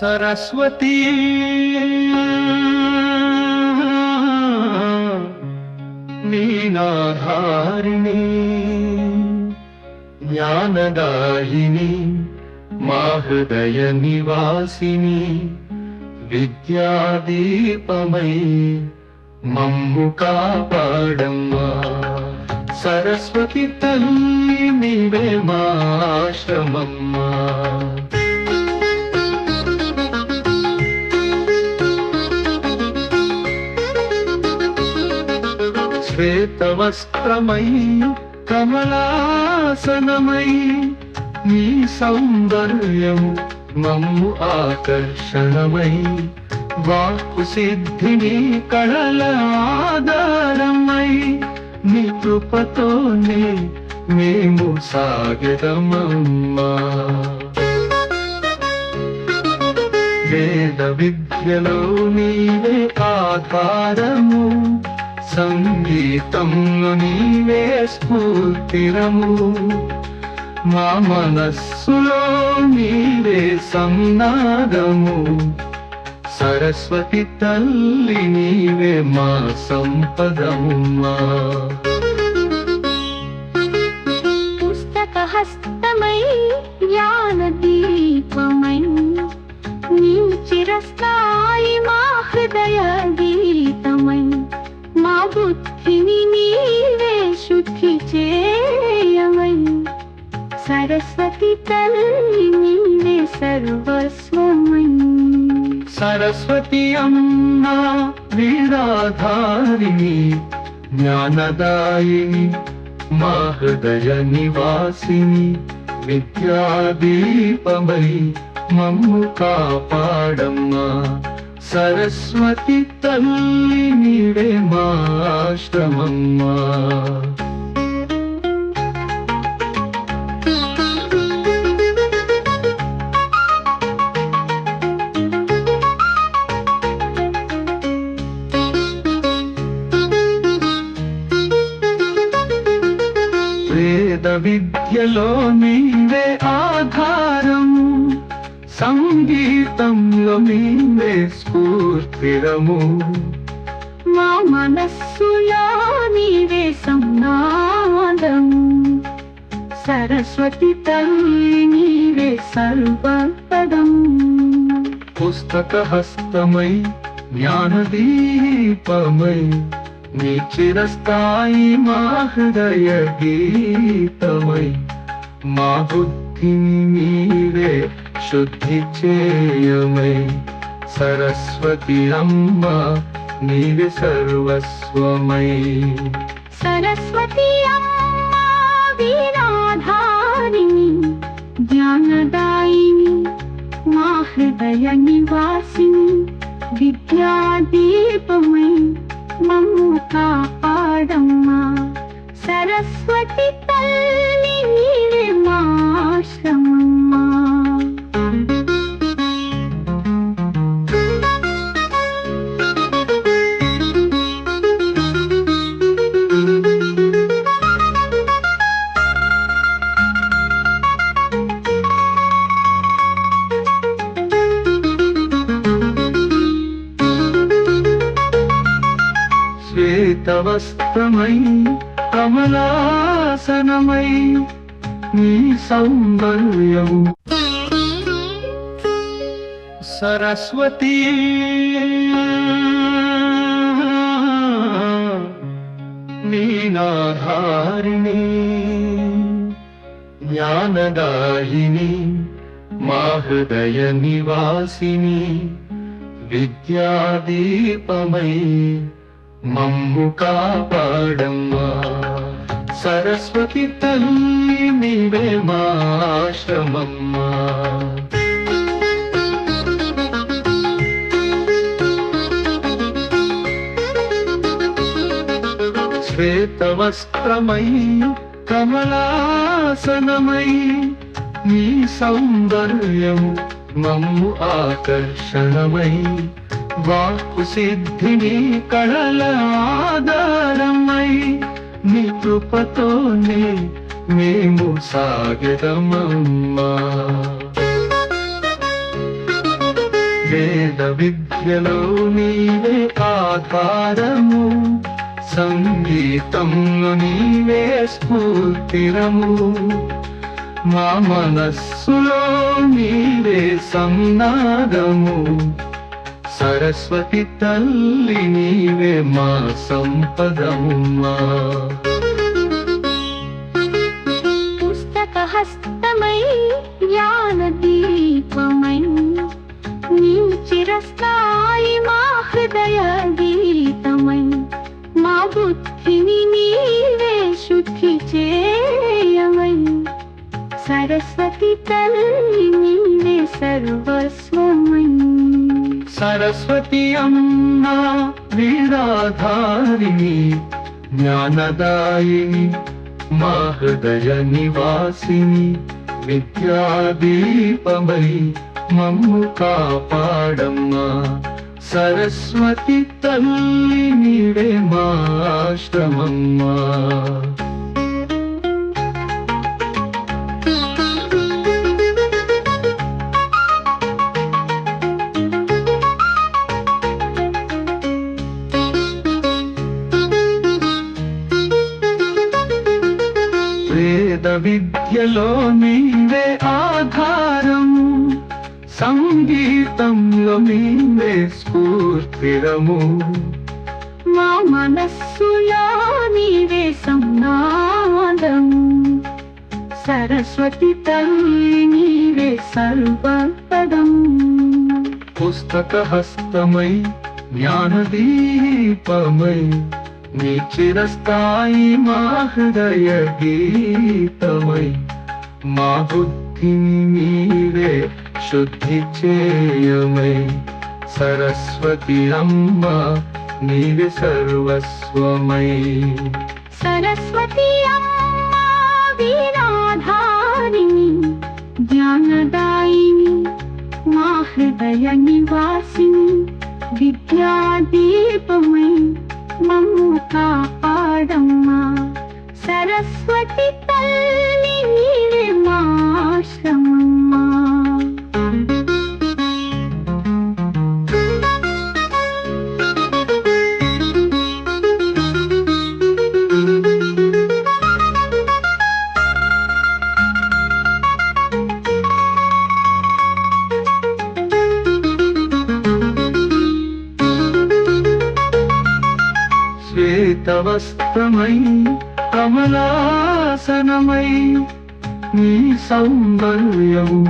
సరస్వతీ. నీనాధారిణి జ్ఞానదాయిని మా హృదయ నివాసిని విద్యాదీపమై మమ్ము కాపాడమ్మా. సరస్వతి తల్లి నీవే మా ఆశ్రమమ్మా. శ్వేతవస్త్రమై కమలాసనమై నీ సౌందర్యము మమ్ము ఆకర్షణమై. వాక్కు సిద్ధిని కళల ఆధారమై నీ కృపతోనే మేము సాగదమమ్మా. వేద విద్యలో నీవే ఆధారము సంగీతంలో నీవే స్ఫూర్తిరము. మా మనస్సులో నీవే సంనాదము సరస్వతి తల్లి నీవే మా సంపదముమా పుస్తకహస్తమై జ్ఞానదీపమై సర్వస్వమై సరస్వతి అమ్మ వీరాధారిణి జ్ఞానదాయిని మా హృదయ నివాసిని విద్యాదీపమై మమ్ము కాపాడమ్మా. సరస్వతి తల్లి నీవే మా సంగీతంలో నీవే స్ఫూర్తిరము. మా మనస్సులో నీవే సంనాదం సరస్వతి తల్లి నీవే సర్వపదం పుస్తక హస్తమై జ్ఞానదీపమై నీ చిరస్థాయి మా హృదయ గీతమై మా బుద్ధిని శుద్ధి చేయమై సరస్వతి అమ్మ నీవి సర్వస్వమై. సరస్వతి అమ్మా వీరాధారిణి జ్ఞానదాయిని మా హృదయ నివాసిని విద్యాదీపమై మమ్ము కాపాడమ్మా. సరస్వతి తల్లి శ్వేతవస్త్రమై కమలాసనమై నీ సౌందర్యము. సరస్వతీ నీనాధారిణి జ్ఞానదాయిని మా హృదయ నివాసిని విద్యాదీపమై మమ్ము కాపాడమ్మా. సరస్వతి తల్లి నీవే మాశ్రమమ్మా శ్వేతవస్త్రమై కమలాసనమై నీ సౌందర్యము మమ్ము ఆకర్షణమై వాక్కు సిద్ధిని కళల ఆధారమై నీ కృపతోనే మేము సాగదమమ్మా వేద విద్యలో నీవే ఆధారము సంగీతంలో నీవే స్ఫూర్తిరము. మా మనస్సులో నీవే సంనాదము సరస్వతి తల్లి నీవే మా సంపదముమా. పుస్తక హస్తమై జ్ఞాన దీపమై నీ చిరస్థాయి మా హృదయ గీతమై. మా బుద్ధిని నీవే శుద్ధి చేయమై. సరస్వతి తల్లి నీవే సర్వస్వ సరస్వతి అమ్మ వీరాధారిణి జ్ఞానదాయిని మా హృదయ నివాసిని విద్యాదీపమై మమ్ము కాపాడమ్మా. సరస్వతి తల్లి నీవే మా ఆధారము సంగీతంలో నీవే స్ఫూర్తిరము. మా మనస్సులో నీవే సంనాదం సరస్వతి తల్లి నీవే సర్వపదం పుస్తక హస్తమై జ్ఞానదీపమై నీ చిరస్థాయి మా హృదయ గీతమై మా బుద్ధి బుద్ధిని నీవే శుద్ధి చేయమై. సరస్వతి అమ్మ నీవే సర్వస్వమై. సరస్వతి అమ్మా వీరాధారిణి జ్ఞానదాయిని మా హృదయ నివాసిని విద్యాదీపమై మమ్ము కాపాడమ్మా. సరస్వతి తల్లి శ్వేతవస్త్రమై కమలాసనమై నీ సౌందర్యము